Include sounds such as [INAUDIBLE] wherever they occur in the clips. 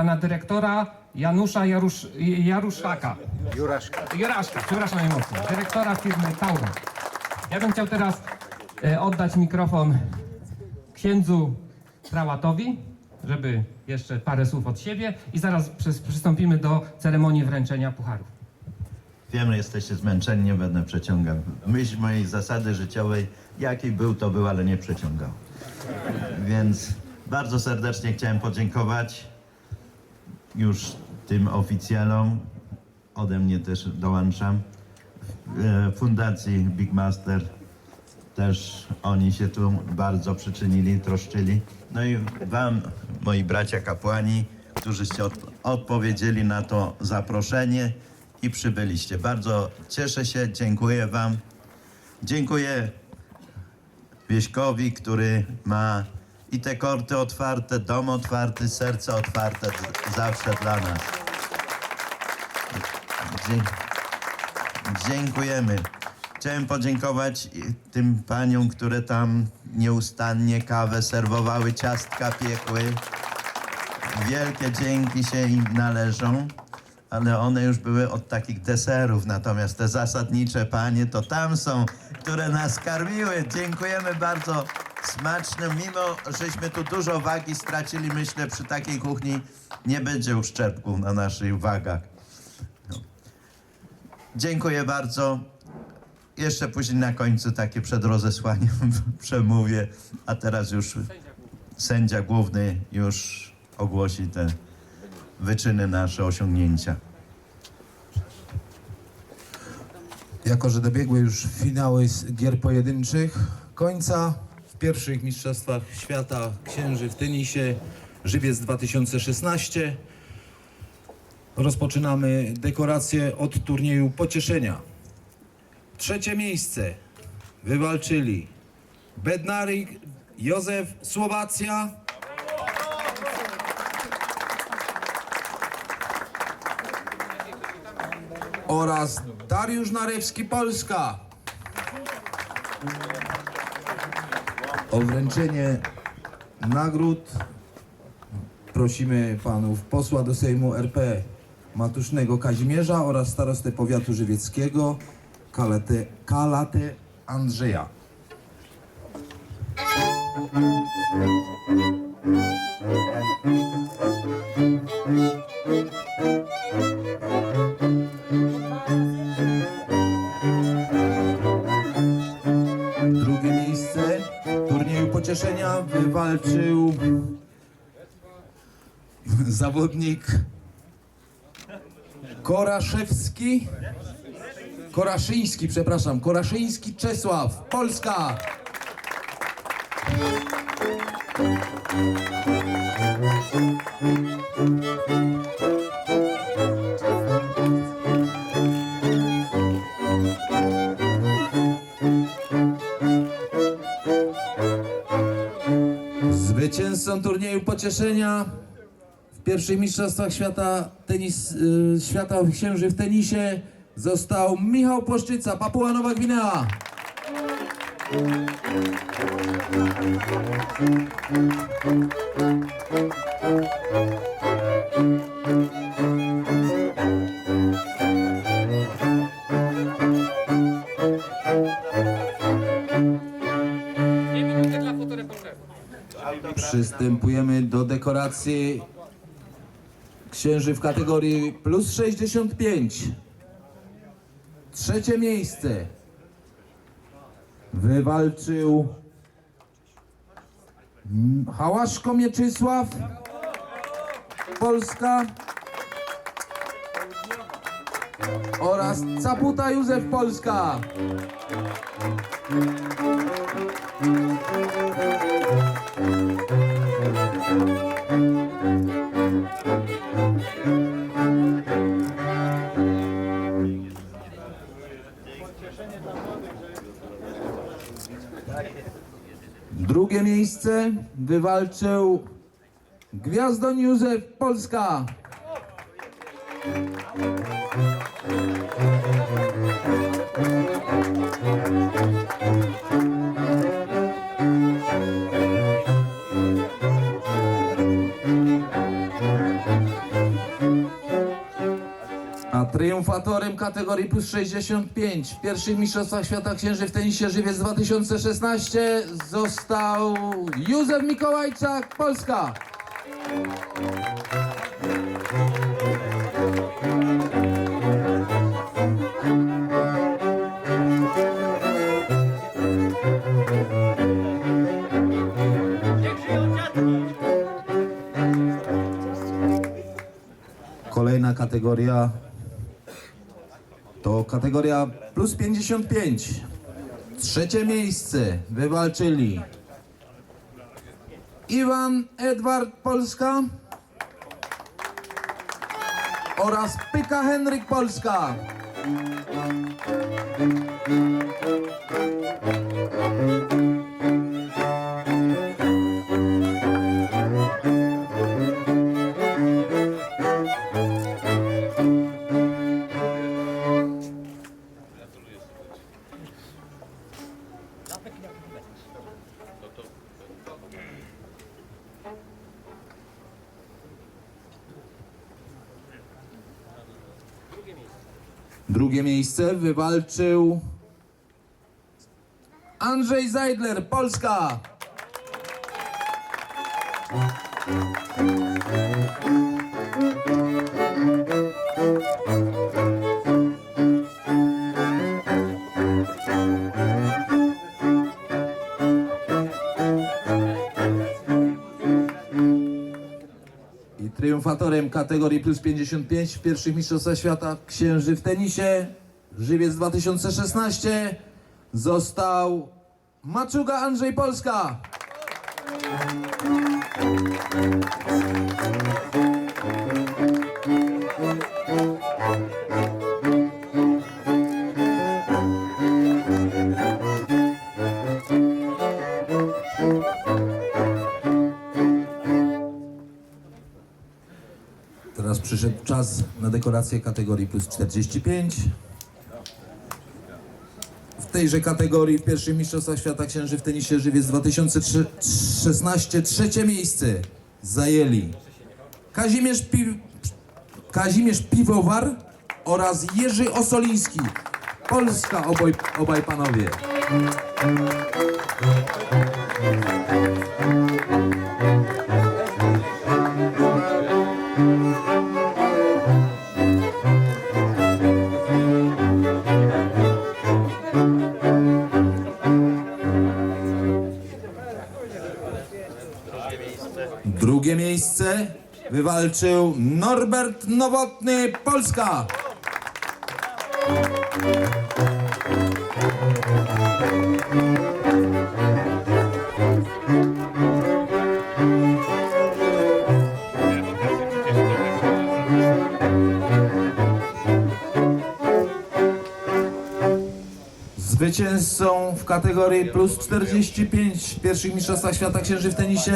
pana dyrektora Janusza Jarusz, Jaruszaka. Juraszka. Juraszka, przepraszam najmocniej, dyrektora firmy Tauron. Ja bym chciał teraz e, oddać mikrofon księdzu prałatowi, żeby jeszcze parę słów od siebie i zaraz przys- przystąpimy do ceremonii wręczenia pucharów. Wiem, że jesteście zmęczeni, nie będę przeciągał. Myśl mojej zasady życiowej, jaki był, to był, ale nie przeciągał. Więc bardzo serdecznie chciałem podziękować już tym oficjalom, ode mnie też dołączam, e, Fundacji Big Master, też oni się tu bardzo przyczynili, troszczyli. No i wam, moi bracia kapłani, którzyście od, odpowiedzieli na to zaproszenie i przybyliście. Bardzo cieszę się, dziękuję wam. Dziękuję Wieśkowi, który ma i te korty otwarte, dom otwarty, serce otwarte zawsze dla nas. Dziękujemy. Chciałem podziękować tym paniom, które tam nieustannie kawę serwowały, ciastka piekły. Wielkie dzięki się im należą, ale one już były od takich deserów, natomiast te zasadnicze panie to tam są, które nas karmiły. Dziękujemy bardzo smaczne, mimo żeśmy tu dużo wagi stracili, myślę przy takiej kuchni nie będzie uszczerbku na naszych wagach. Dziękuję bardzo. Jeszcze później na końcu takie przed rozesłaniem [LAUGHS] przemówię, a teraz już sędzia główny już ogłosi te wyczyny nasze, osiągnięcia. Jako, że dobiegły już finały gier pojedynczych końca pierwszych mistrzostwach świata księży w tenisie Żywiec 2016 rozpoczynamy dekorację od turnieju pocieszenia. Trzecie miejsce wywalczyli Bednarik Józef Słowacja oraz Dariusz Narewski Polska. O wręczenie nagród prosimy panów posła do Sejmu RP Matusznego Kazimierza oraz starostę powiatu żywieckiego Kalate, Kalate Andrzeja. Zawodnik Koraszewski. Koraszyński, przepraszam, Koraszyński Czesław, Polska. Zwycięzcą turnieju pocieszenia pierwszych mistrzostwach świata, tenis, y, świata księży w tenisie został Michał Płaszczyca, Papua Nowa Gwinea. Przystępujemy do dekoracji księży w kategorii plus 65. Trzecie miejsce wywalczył Hałaszko Mieczysław, Polska oraz Caputa Józef, Polska. Drugie miejsce wywalczył Gwiazdon Józef Polska. Triumfatorem kategorii plus 65 w pierwszych Mistrzostwach Świata Księży w tenisie Żywiec 2016 został Józef Mikołajczak, Polska. Kolejna kategoria kategoria plus 55. Trzecie miejsce wywalczyli Iwan Edward Polska oraz Pyka Henryk Polska. Drugie wywalczył Andrzej Zajdler, Polska. Triumfatorem kategorii plus 55 w pierwszych Mistrzostwach Świata księży w tenisie Żywiec 2016 został Maczuga Andrzej Polska. Teraz przyszedł czas na dekorację kategorii plus 45. Tejże kategorii w pierwszych Mistrzostwach Świata Księży w tenisie Żywiec 2016 trzecie miejsce zajęli Kazimierz, Pi... Kazimierz Piwowar oraz Jerzy Osoliński. Polska oboj, obaj panowie. Miejsce wywalczył Norbert Nowotny, Polska. Zwycięzcą w kategorii plus 45 w pierwszych Mistrzostwach Świata Księży w tenisie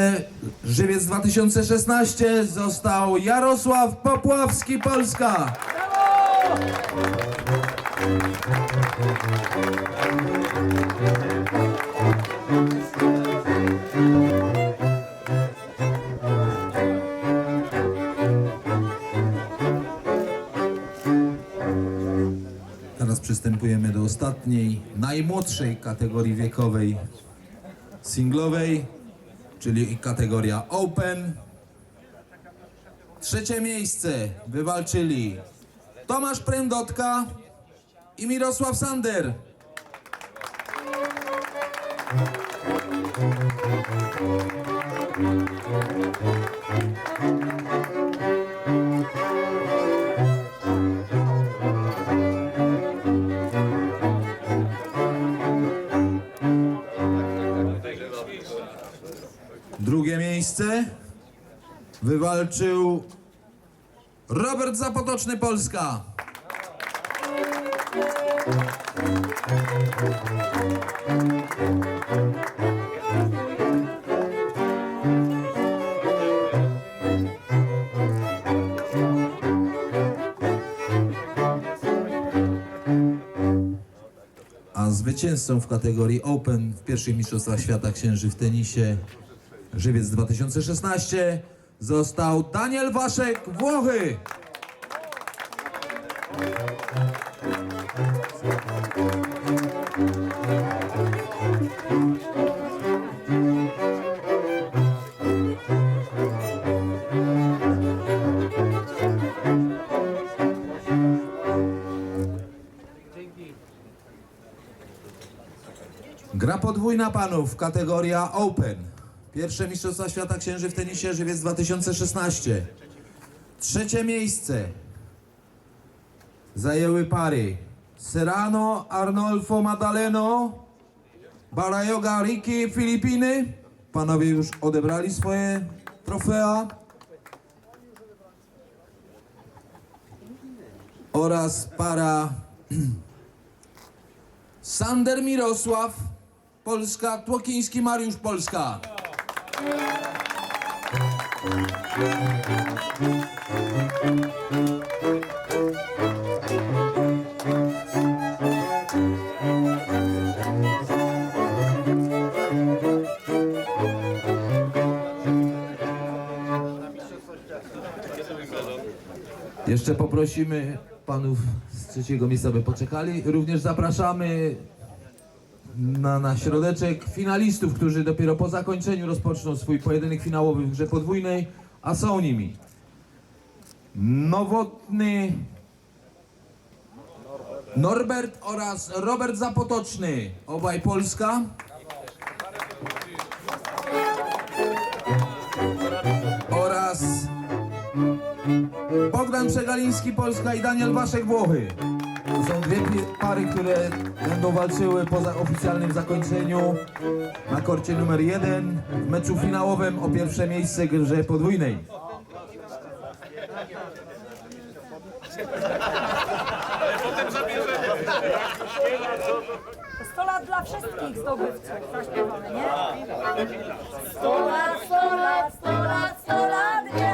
Żywiec 2016 został Jarosław Popławski, Polska. Teraz ostatniej, najmłodszej kategorii wiekowej singlowej, czyli kategoria Open. Trzecie miejsce wywalczyli Tomasz Prędotka i Mirosław Sander. Miejsce wywalczył Robert Zapotoczny, Polska. A zwycięzcą w kategorii Open w pierwszych Mistrzostwach Świata Księży w tenisie Żywiec 2016 został Daniel Waszek, Włochy. Gra podwójna panów, kategoria Open. Pierwsze Mistrzostwa Świata Księży w tenisie Żywiec 2016. Trzecie miejsce zajęły pary Serrano, Arnolfo Maddaleno, Barayoga, Ricky, Filipiny. Panowie już odebrali swoje trofea. Oraz para [CLEARS THROAT] Sander Mirosław, Polska, Tłokiński Mariusz, Polska. Jeszcze poprosimy panów z trzeciego miejsca, by poczekali. Również zapraszamy na, na środeczek finalistów, którzy dopiero po zakończeniu rozpoczną swój pojedynek finałowy w grze podwójnej, a są nimi Nowotny Norbert oraz Robert Zapotoczny, obaj Polska. Oraz Bogdan Przegaliński, Polska i Daniel Waszek, Włochy. Są dwie pary, które będą walczyły po za- oficjalnym zakończeniu na korcie numer jeden w meczu finałowym o pierwsze miejsce grze podwójnej. Sto lat dla wszystkich zdobywców zaśpiewamy, nie? Sto lat, sto lat, sto lat, sto lat, niechaj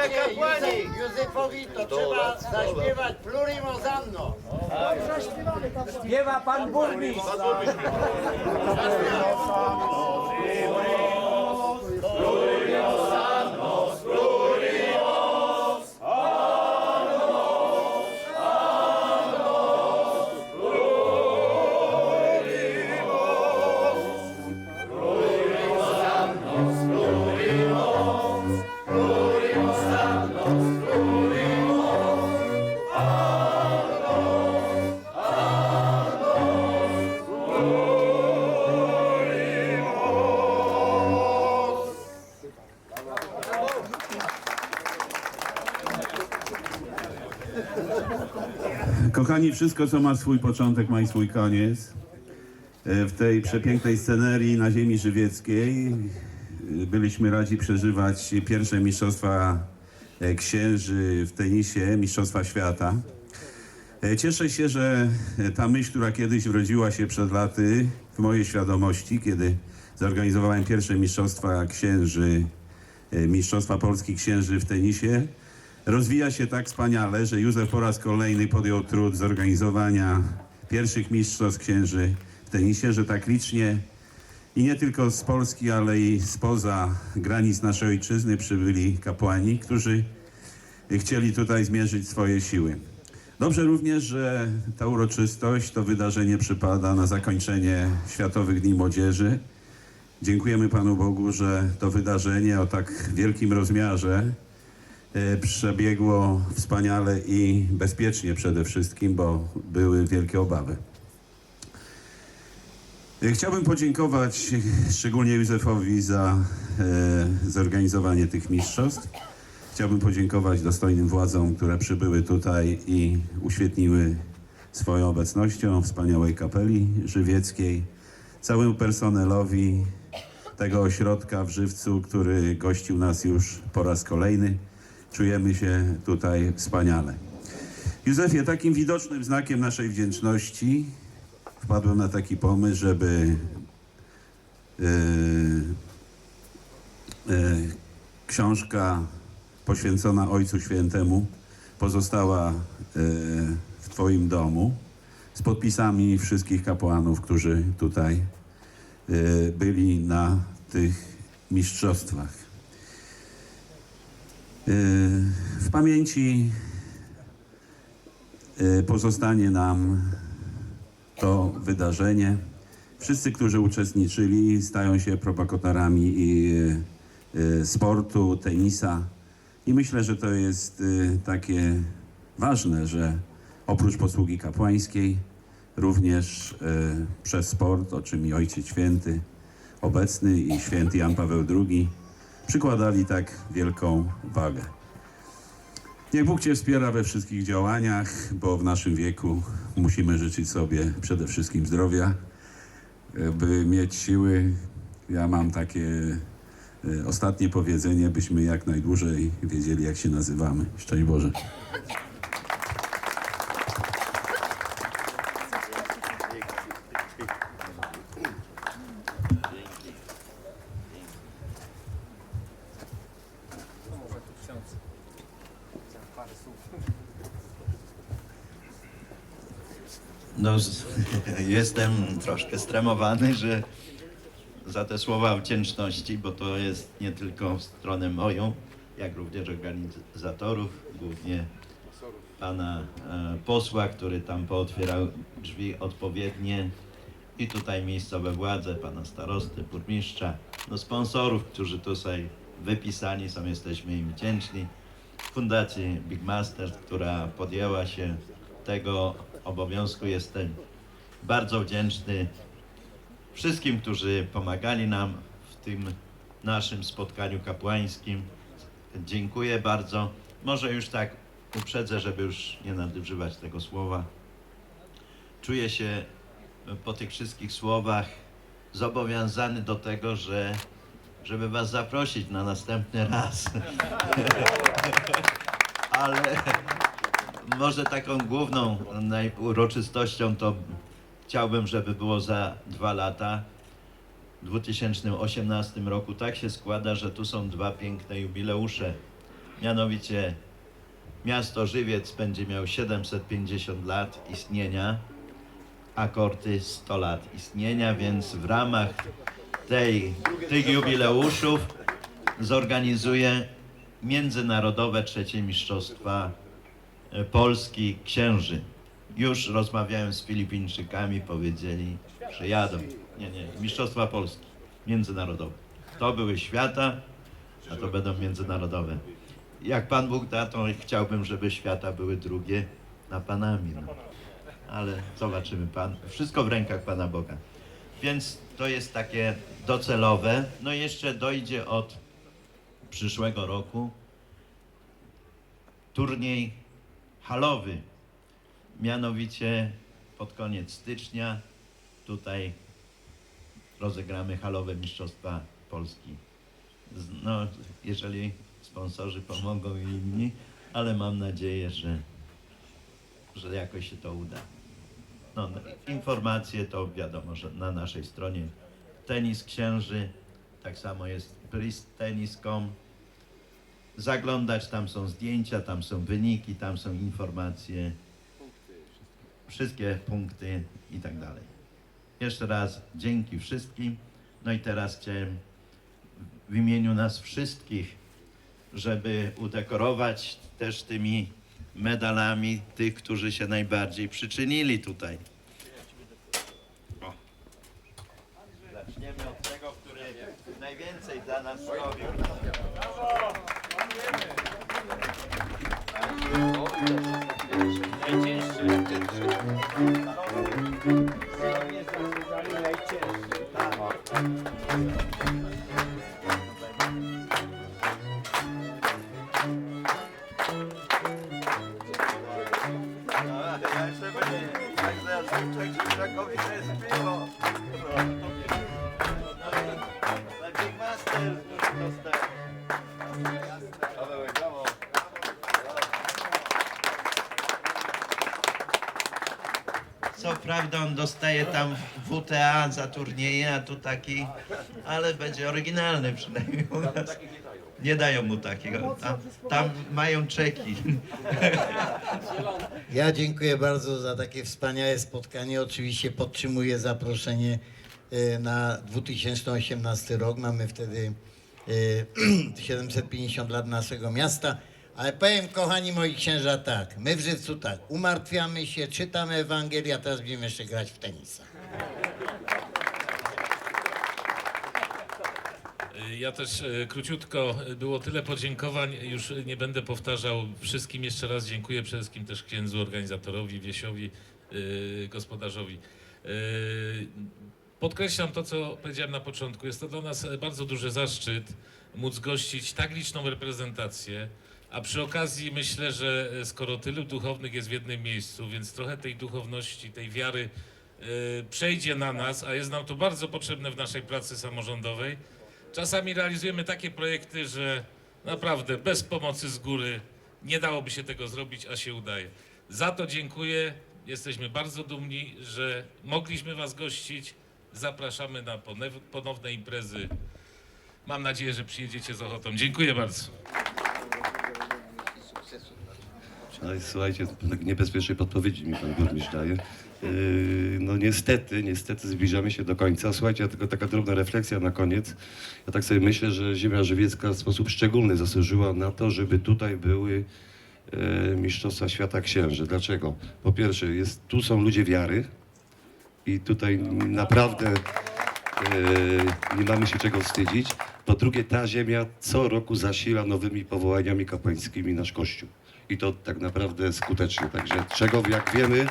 bracia kapłani, Józefowi to trzeba zaśpiewać Plurimo Zanno. śpiewa pan burmistrz. Kochani, wszystko co ma swój początek, ma i swój koniec. E, W tej przepięknej scenerii na ziemi żywieckiej e, byliśmy radzi przeżywać pierwsze mistrzostwa e, księży w tenisie, mistrzostwa świata. Cieszę się, że ta myśl, która kiedyś wrodziła się przed laty w mojej świadomości, kiedy zorganizowałem pierwsze mistrzostwa księży, mistrzostwa polskich księży w tenisie, rozwija się tak wspaniale, że Józef po raz kolejny podjął trud zorganizowania pierwszych mistrzostw księży w tenisie, że tak licznie i nie tylko z Polski, ale i spoza granic naszej ojczyzny przybyli kapłani, którzy chcieli tutaj zmierzyć swoje siły. Dobrze również, że ta uroczystość, to wydarzenie przypada na zakończenie Światowych Dni Młodzieży. Dziękujemy Panu Bogu, że to wydarzenie o tak wielkim rozmiarze przebiegło wspaniale i bezpiecznie przede wszystkim, bo były wielkie obawy. E, Chciałbym podziękować szczególnie Józefowi za e, zorganizowanie tych mistrzostw. Chciałbym podziękować dostojnym władzom, które przybyły tutaj i uświetniły swoją obecnością wspaniałej kapeli żywieckiej, całemu personelowi tego ośrodka w Żywcu, który gościł nas już po raz kolejny. Czujemy się tutaj wspaniale. Józefie, takim widocznym znakiem naszej wdzięczności wpadłem na taki pomysł, żeby yy, yy, książka poświęcona Ojcu Świętemu pozostała yy, w Twoim domu z podpisami wszystkich kapłanów, którzy tutaj byli na tych mistrzostwach. Yy, W pamięci yy, pozostanie nam to wydarzenie. Wszyscy, którzy uczestniczyli, stają się propagotorami i y, sportu, tenisa. I myślę, że to jest y, takie ważne, że oprócz posługi kapłańskiej, również y, przez sport, o czym i Ojciec Święty obecny i święty Jan Paweł II przykładali tak wielką wagę. Niech Bóg Cię wspiera we wszystkich działaniach, bo w naszym wieku musimy życzyć sobie przede wszystkim zdrowia, by mieć siły. Ja mam takie e, ostatnie powiedzenie, byśmy jak najdłużej wiedzieli, jak się nazywamy. Szczęść Boże. No, z- jestem troszkę stremowany, że za te słowa wdzięczności, bo to jest nie tylko w stronę moją, jak również organizatorów, głównie pana e, posła, który tam pootwierał drzwi odpowiednie i tutaj miejscowe władze, pana starosty, burmistrza, no sponsorów, którzy tutaj wypisani są, jesteśmy im wdzięczni. Fundacji Big Masters, która podjęła się tego obowiązku, jestem bardzo wdzięczny wszystkim, którzy pomagali nam w tym naszym spotkaniu kapłańskim. Dziękuję bardzo. Może już tak uprzedzę, żeby już nie nadużywać tego słowa. Czuję się po tych wszystkich słowach zobowiązany do tego, że żeby was zaprosić na następny raz. [LAUGHS] Ale może taką główną uroczystością to chciałbym, żeby było za dwa lata. W 2018 roku tak się składa, że tu są dwa piękne jubileusze. Mianowicie miasto Żywiec będzie miał 750 lat istnienia, a Korty 100 lat istnienia, więc w ramach tej, tych jubileuszów zorganizuje międzynarodowe trzecie mistrzostwa e, Polski księży. Już rozmawiałem z Filipińczykami, powiedzieli, że jadą. Nie, nie, Mistrzostwa Polski, międzynarodowe. To były świata, a to będą międzynarodowe. Jak Pan Bóg da, to chciałbym, żeby świata były drugie na Panami. No. Ale zobaczymy Pan. Wszystko w rękach Pana Boga. Więc to jest takie docelowe. No i jeszcze dojdzie od przyszłego roku turniej halowy. Mianowicie pod koniec stycznia tutaj rozegramy halowe Mistrzostwa Polski. No, jeżeli sponsorzy pomogą i inni, ale mam nadzieję, że, że jakoś się to uda. No, no, informacje to wiadomo, że na naszej stronie Tenis Księży, tak samo jest pristenis.com. Zaglądać, tam są zdjęcia, tam są wyniki, tam są informacje, wszystkie punkty i tak dalej. Jeszcze raz dzięki wszystkim. No i teraz chciałem w imieniu nas wszystkich, żeby udekorować też tymi medalami tych, którzy się najbardziej przyczynili tutaj. O. Zaczniemy od tego, który najwięcej dla nas zrobił. Co WTA za turnieje, a tu taki, ale będzie oryginalny przynajmniej u nas. Nie dają mu takiego. Tam, tam mają czeki. Ja dziękuję bardzo za takie wspaniałe spotkanie. Oczywiście podtrzymuję zaproszenie e, na 2018 rok. Mamy wtedy [CLEARS THROAT] e, 750 lat naszego miasta. Ale powiem, kochani moi księża, tak. My w Żywcu tak. Umartwiamy się, czytamy Ewangelię, a teraz będziemy jeszcze grać w tenisa. Ja też e, króciutko, było tyle podziękowań, już nie będę powtarzał. Wszystkim jeszcze raz dziękuję, przede wszystkim też księdzu, organizatorowi, Wiesiowi, e, gospodarzowi. E, Podkreślam to, co powiedziałem na początku. Jest to dla nas bardzo duży zaszczyt móc gościć tak liczną reprezentację, a przy okazji myślę, że skoro tylu duchownych jest w jednym miejscu, więc trochę tej duchowności, tej wiary przejdzie na nas, a jest nam to bardzo potrzebne w naszej pracy samorządowej. Czasami realizujemy takie projekty, że naprawdę bez pomocy z góry nie dałoby się tego zrobić, a się udaje. Za to dziękuję. Jesteśmy bardzo dumni, że mogliśmy Was gościć. Zapraszamy na ponowne imprezy. Mam nadzieję, że przyjedziecie z ochotą. Dziękuję bardzo. Ale słuchajcie, tak niebezpiecznej podpowiedzi mi pan burmistrz daje. Yy, No niestety, niestety zbliżamy się do końca. Słuchajcie, tylko taka drobna refleksja na koniec. Ja tak sobie myślę, że ziemia żywiecka w sposób szczególny zasłużyła na to, żeby tutaj były e, Mistrzostwa Świata Księży. Dlaczego? Po pierwsze, jest, tu są ludzie wiary i tutaj naprawdę e, nie mamy się czego wstydzić. Po drugie, ta ziemia co roku zasila nowymi powołaniami kapłańskimi nasz Kościół. I to tak naprawdę skutecznie. Także czego, jak wiemy, e,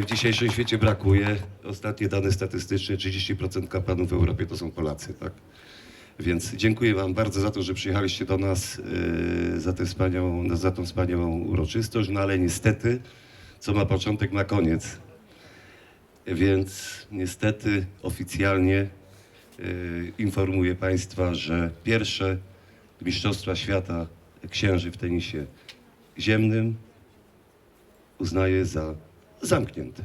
w dzisiejszym świecie brakuje. Ostatnie dane statystyczne, 30% kapłanów w Europie to są Polacy, tak? Więc dziękuję Wam bardzo za to, że przyjechaliście do nas e, za, tę wspaniałą, za tą wspaniałą uroczystość, no ale niestety, co ma początek, ma koniec. Więc niestety oficjalnie e, informuję Państwa, że pierwsze Mistrzostwa Świata Księży w tenisie ziemnym uznaję za zamknięte.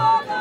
Oh, Father.